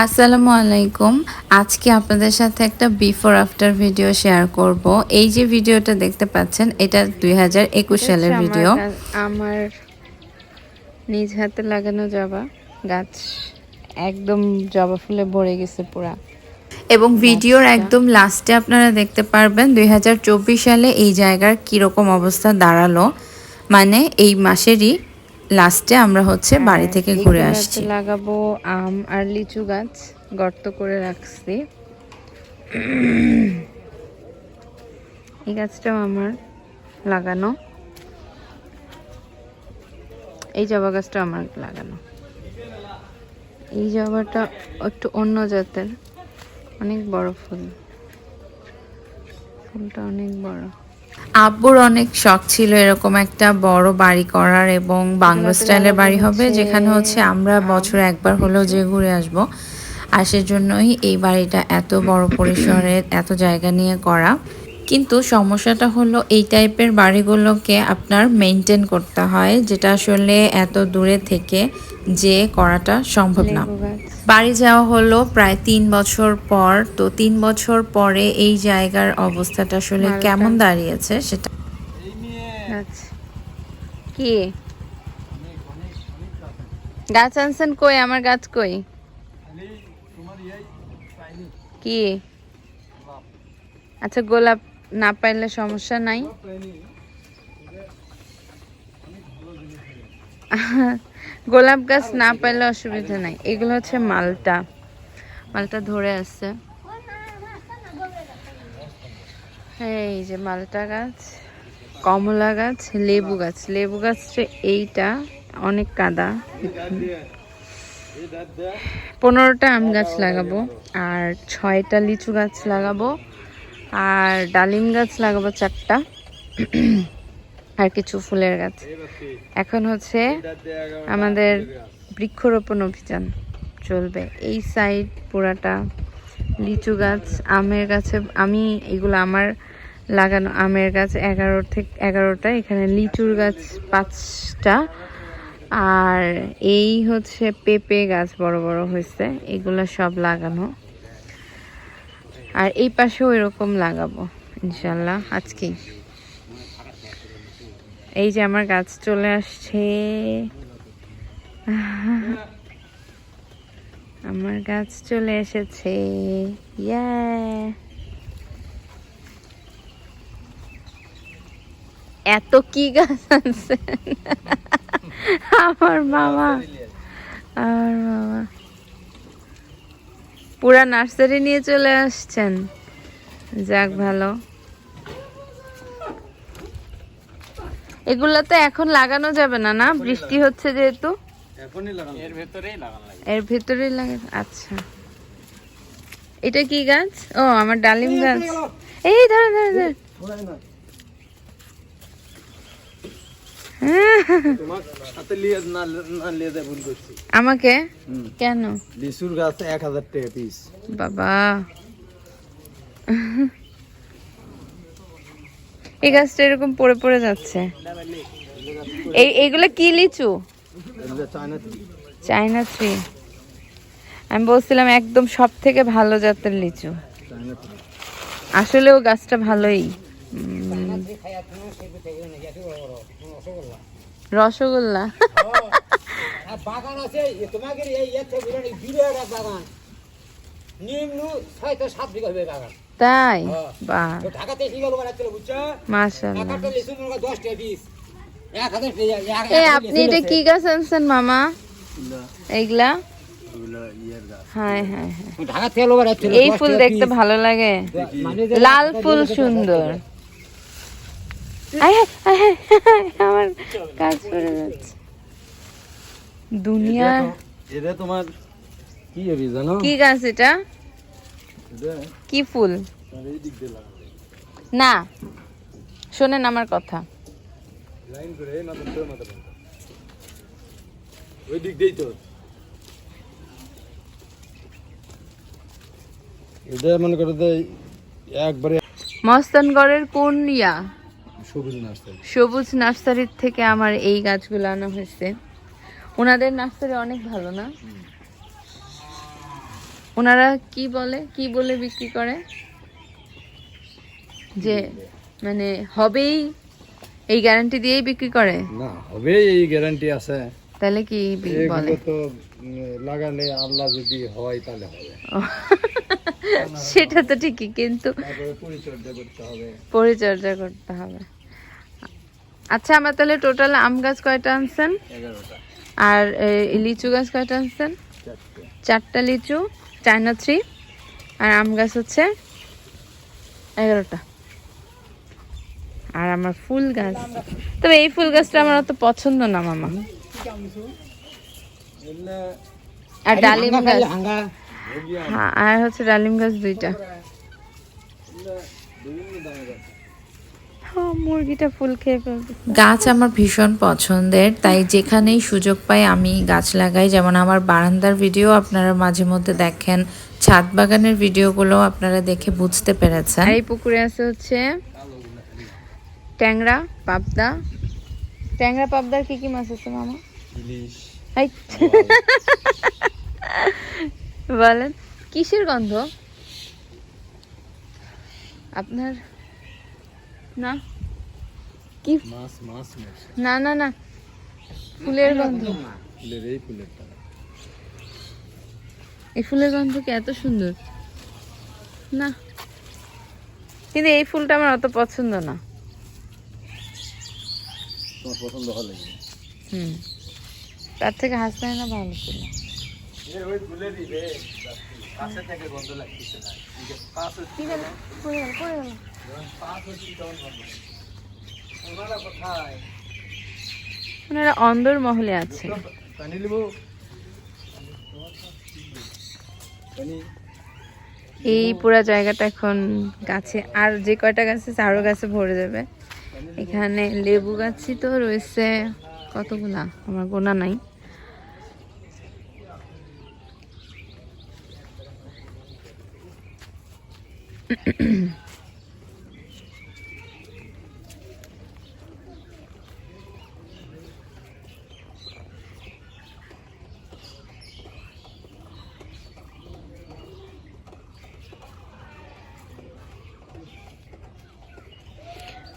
আসসালামু আলাইকুম। আজকে আপনাদের সাথে একটা বিফোর আফটার ভিডিও শেয়ার করব। এই যে ভিডিওটা দেখতে পাচ্ছেন এটা দুই হাজার একুশ সালের ভিডিও আমার নিজ হাতে লাগানো জবা। গাছ একদম জবা ফুলে ভরে গেছে পুরা। এবং ভিডিওর একদম লাস্টে আপনারা দেখতে পারবেন দুই হাজার চব্বিশ সালে এই জায়গার কীরকম অবস্থা দাঁড়াল। মানে এই মাসেরই লাস্টে আমরা হচ্ছে বাড়ি থেকে ঘুরে আসছি। লাগাবো আম আর লিচু গাছ গর্ত করে রাখছি। এই গাছটাও আমার লাগানো। এই জবা গাছটা আমার লাগানো। এই জবাটা একটু অন্য জাতের অনেক বড় ফুল। ফুলটা অনেক বড়। আব্বুর অনেক শখ ছিল এরকম একটা বড় বাড়ি করার এবং বাংলা স্টাইলের বাড়ি হবে যেখানে হচ্ছে আমরা বছরে একবার হলেও যে ঘুরে আসব। আর সেজন্যই এই বাড়িটা এত বড় পরিসরের এত জায়গা নিয়ে করা। কিন্তু সমস্যাটা হলো এই টাইপের বাড়িগুলোকে আপনার মেনটেন করতে হয় যেটা আসলে এত দূরে থেকে যে করাটা সম্ভব না। বাড়ি যাওয়া হলো প্রায় তিন বছর পর তো তিন বছর পরে এই জায়গার অবস্থাটা আসলে কেমন দাঁড়িয়েছে সেটা গাছ কি? গাছ আনছেন কই? আমার গাছ কই? কি? আচ্ছা গোলাপ। না পাইলে সমস্যা নাই। গোলাপ গাছ না পাইলে অসুবিধা নাই। এগুলো হচ্ছে মালটা। মালটা ধরে আছে। এই যে মালটা গাছ, কমলা গাছ, লেবু গাছ। লেবু গাছটা এইটা, অনেক কাদা। পনেরোটা আম গাছ লাগাবো, আর ছয়টা লিচু গাছ লাগাবো। আর ডালিম গাছ লাগাবো চারটা। আর কিছু ফুলের গাছ। এখন হচ্ছে আমাদের বৃক্ষরোপণ অভিযান চলবে। এই সাইড পুরাটা লিচু গাছ, আমের গাছে, আমি এগুলো আমার লাগানো আমের গাছ এগারো থেকে, এগারোটা, এখানে লিচুর গাছ পাঁচটা। আর এই হচ্ছে পেঁপে গাছ বড় বড় হয়েছে, এগুলো সব লাগানো। আর এই পাশেও এরকম লাগাবো, ইনশাল্লাহ, আজকেই। এই যে আমার গাছ চলে আসছে। আমার গাছ চলে এসেছে। ইয়া এত কি গাছ আছে আমার বাবা আমার মামা। পুরা নার্সারি নিয়ে চলে আসছেন। যাক ভালো। এগুলা তো এখন লাগানো যাবে না না? বৃষ্টি হচ্ছে যেহেতু। এর ভেতরেই লাগে আচ্ছা। এটা কি গাছ? ও আমার ডালিম গাছ। এই ধরে। ধরে ধরে তোমার সাথে লিয়ে না না লিয়ে দেয় ভুল করছি আমাকে? কেন? লিচুর গাছ এক হাজার টাকা পিস বাবা। এই গাছটা এরকম পড়ে পড়ে যাচ্ছে। এই এইগুলো কি লিচু? চায়না ট্রি আমি বলছিলাম একদম সব থেকে ভালো জাতের লিচু। আসলেও গাছটা ভালোই। রসগোল্লা। বাগান আছে তোমাকে এই এতে বিরাট বিরাট বাগান। নিম্ন ছয় তো সাত বিঘা হবে বাগান। তাই? তো ঢাকাতে কি গেল বানাচ্ছিল বুঝছ? মাশাআল্লাহ। লিচু মনে দশ টাকা পিস এক হাজার টাকা এ আপনি এটা কি গাছ আনছেন মামা? এইগুলা হ্যাঁ হ্যাঁ হ্যাঁ। এই ফুল দেখতে ভালো লাগে। মানে লাল ফুল সুন্দর। আমার কাজ পড়ে যাচ্ছে। দুনিয়ার এটা তোমার কি হবে জানো? কি গাছ এটা? কি ফুল? না শোনেন আমার কথা। লাইন করে এই মাথা মাথা ওই দিক দিয়েই তো। এটা মনে করো একবারে মস্তানগড়ের কোন ইয়া? সবুজ নার্সারির থেকে আমার এই গাছগুলো আনা হয়েছে। ওনাদের নার্সারি অনেক ভালো না? ওনারা কি বলে? কি বলে বিক্রি করে? যে মানে হবেই এই গ্যারান্টি দিয়েই বিক্রি করে? না হবে এই গ্যারান্টি আছে। তাহলে কি বলে? তো লাগালে আল্লাহ যদি হয় তাহলে হবে। সেটা তো ঠিকই কিন্তু পরিচর্যা করতে হবে। পরিচর্যা করতে হবে। আচ্ছা আমার তাহলে টোটাল আম গাছ কয়টা আনছেন? আর লিচু গাছ কয়টা আনছেন? চারটে। চারটা লিচু চায়না থ্রি আর আম গাছ হচ্ছে এগারোটা। আর আমার ফুল গাছ। তবে এই ফুল গাছটা আমার অত পছন্দ না মামা। আর ডালিম গাছ। হ্যাঁ আর হচ্ছে ডালিম গাছ দুইটা এগুলো বিভিন্ন দামের আছে হ্যাঁ, মুরগিটা ফুল খেয়ে ফেলবে। গাছ আমার ভীষণ পছন্দের তাই যেখানেই সুযোগ পাই আমি গাছ লাগাই। যেমন আমার বারান্দার ভিডিও আপনারা মাঝে মধ্যে দেখেন ছাদ বাগানের ভিডিওগুলো আপনারা দেখে বুঝতে পেরেছেন। এই পুকুরে আছে হচ্ছে ট্যাংরা পাবদা। ট্যাংরা পাবদার কি কি মাছ আছে মামা? ইলিশ। বলেন কিসের গন্ধ? আপনার না? কি? মাছ মাছ না না না। ফুলের গন্ধ। ফুলের এই ফুলের এই ফুলের গন্ধ কি এত সুন্দর? না। কিন্তু এই ফুলটা আমার অত পছন্দ না। তোমার পছন্দ হলে হুম। তার থেকে হাসতে হয় না। ভালো ছিল ওই ফুলেরই রে ওনারা অন্দর মহলে আছে। এই পুরো জায়গাটা এখন গাছে, আর যে কয়টা গাছ আরও গাছে ভরে যাবে। এখানে লেবু গাছই তো রয়েছে কতগুলা? আমার গোনা নাই।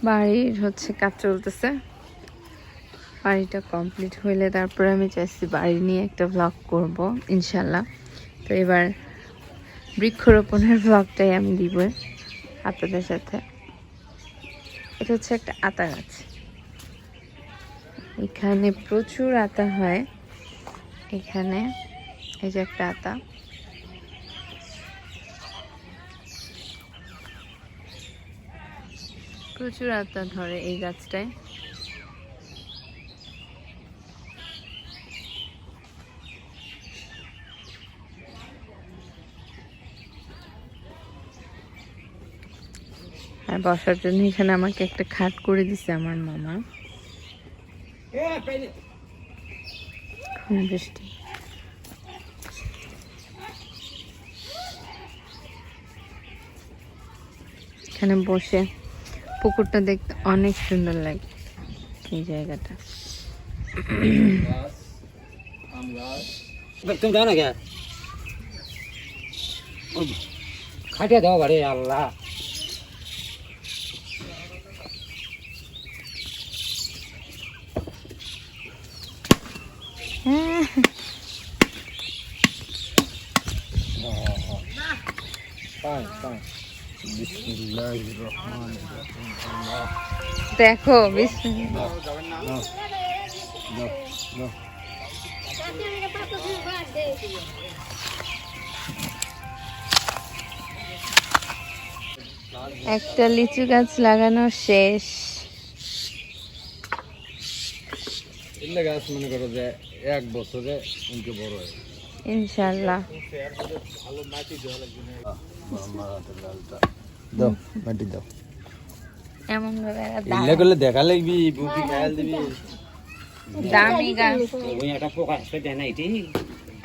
বাড়ির হচ্ছে কাজ চলতেছে। বাড়িটা কমপ্লিট হইলে তারপরে আমি চাইছি বাড়ি নিয়ে একটা ব্লগ করব, ইনশাল্লাহ। তো এবার বৃক্ষরোপণের ব্লগটাই আমি দিব আপনাদের সাথে। এটা হচ্ছে একটা আতা গাছ। এখানে প্রচুর আতা হয়। এখানে এই যে একটা আতা। প্রচুর আতা ধরে এই গাছটায়। আর বসার জন্য এখানে আমাকে একটা খাট করে দিছে আমার মামা। বৃষ্টি এখানে বসে পুকুরটা দেখতে অনেক সুন্দর লাগে এই জায়গাটা। তুমি দাও না কে খাটিয়ে দাও বাড়ি আল্লাহ। ফাইন দেখো একটা লিচু গাছ লাগানো শেষ। গাছ মনে করো যে এক বছরে উনকে বড় হয় ইনশাল্লাহ। দাও মাটি দাও। এমন ভাবে করলে দেখা লাগবি বুকি খায়াল দিবি। দামি গাছ ওই একটা পোকা দেয় না এটি।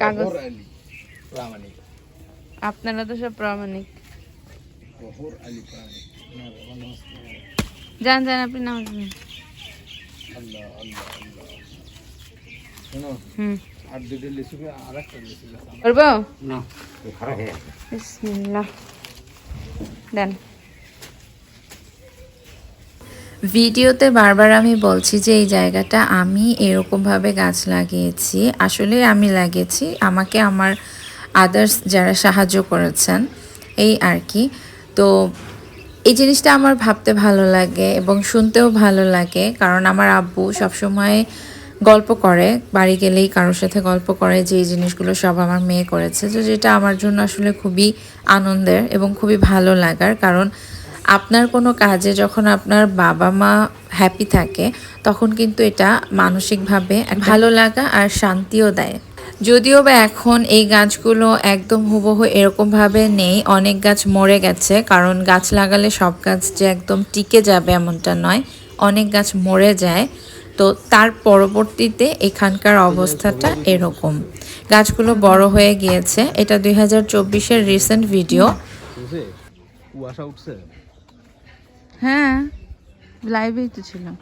কাগজ। প্রামাণিক। আপনারা তো সব প্রামাণিক। প্রামাণিক। যান যান আপনি নামাজ আল্লাহ আল্লাহ আল্লাহ। শোনো হুম। আর দুটো লিচু আর একটা লিচু করব? না বিসমিল্লাহ। দেন। ভিডিওতে বারবার আমি বলছি যে এই জায়গাটা আমি এরকমভাবে গাছ লাগিয়েছি, আসলে আমি লাগিয়েছি, আমাকে আমার আদার্স যারা সাহায্য করেছেন, এই আর কি। তো এই জিনিসটা আমার ভাবতে ভালো লাগে এবং শুনতেও ভালো লাগে, কারণ আমার আব্বু সবসময় গল্প করে, বাড়ি গেলেই কারোর সাথে গল্প করে যে এই জিনিসগুলো সব আমার মেয়ে করেছে। তো যেটা আমার জন্য আসলে খুবই আনন্দের এবং খুবই ভালো লাগার, কারণ আপনার কোনো কাজে যখন আপনার বাবা মা হ্যাপি থাকে, তখন কিন্তু এটা মানসিকভাবে ভালো লাগা আর শান্তিও দেয়। যদিও বা এখন এই গাছগুলো একদম হুবহু এরকমভাবে নেই, অনেক গাছ মরে গেছে, কারণ গাছ লাগালে সব গাছ যে একদম টিকে যাবে এমনটা নয়। অনেক গাছ মরে যায়। তো তার পরবর্তীতে এখানকার অবস্থাটা এরকম। গাছগুলো বড় হয়ে গিয়েছে। এটা দুই হাজার চব্বিশের রিসেন্ট ভিডিও কুয়াশা উঠছে হ্যাঁ লাইভেই তো ছিলাম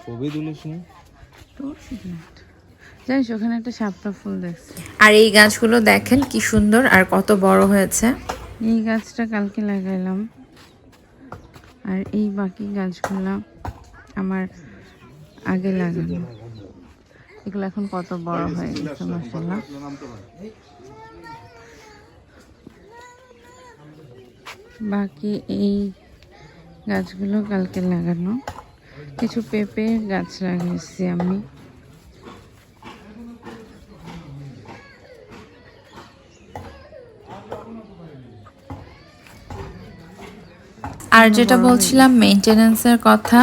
ছবি তুলিস নি? জানিস ওখানে একটা শাপলা ফুল দেখছি। আর এই গাছগুলো দেখেন কি সুন্দর আর কত বড় হয়েছে। এই গাছটা কালকে লাগাইলাম। আর এই বাকি গাছগুলো আমার আগে লাগানো। এগুলো এখন কত বড় হয়ে গেছে মাসাল্লাহ বাকি এই গাছগুলো কালকে লাগানো। কিছু পেঁপে গাছ লাগিয়েছি আমি। আর যেটা বলছিলাম মেনটেনেন্সের কথা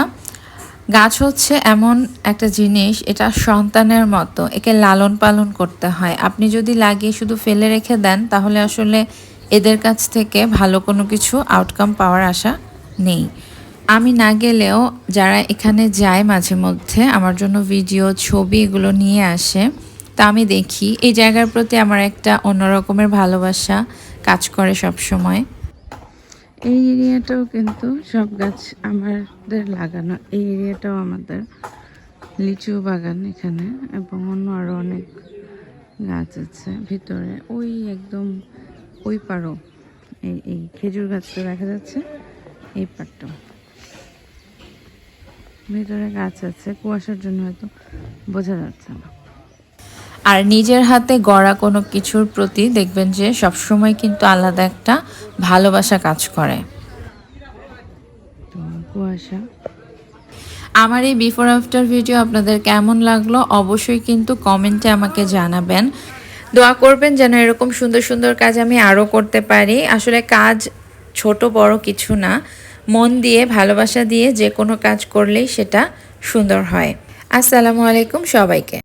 গাছ হচ্ছে এমন একটা জিনিস, এটা সন্তানের মতো, একে লালন পালন করতে হয়। আপনি যদি লাগিয়ে শুধু ফেলে রেখে দেন, তাহলে আসলে এদের কাছ থেকে ভালো কোনো কিছু আউটকাম পাওয়ার আশা নেই। আমি না গেলেও যারা এখানে যায় মাঝে মধ্যে, আমার জন্য ভিডিও ছবি এগুলো নিয়ে আসে, তা আমি দেখি। এই জায়গার প্রতি আমার একটা অন্যরকমের ভালোবাসা কাজ করে সব সময়। এই এরিয়াটাও কিন্তু সব গাছ আমাদের লাগানো। এই এরিয়াটাও আমাদের লিচু বাগান এখানে এবং অন্য আরও অনেক গাছ আছে ভিতরে। ওই একদম ওই পারও এই এই খেজুর গাছটা দেখা যাচ্ছে। এই পাটটাও ভিতরে গাছ আছে। কুয়াশার জন্য হয়তো বোঝা যাচ্ছে না। আর নিজের হাতে গড়া কোনো কিছুর প্রতি দেখবেন যে সবসময় কিন্তু আলাদা একটা ভালোবাসা কাজ করে। কুয়াশা? আমার এই বিফোর আফটার ভিডিও আপনাদের কেমন লাগল অবশ্যই কিন্তু কমেন্টে আমাকে জানাবেন। দোয়া করবেন যেন এরকম সুন্দর সুন্দর কাজ আমি আরও করতে পারি। আসলে কাজ ছোট বড় কিছু না। মন দিয়ে ভালোবাসা দিয়ে যে কোনো কাজ করলেই সেটা সুন্দর হয়। আসসালামু আলাইকুম সবাইকে।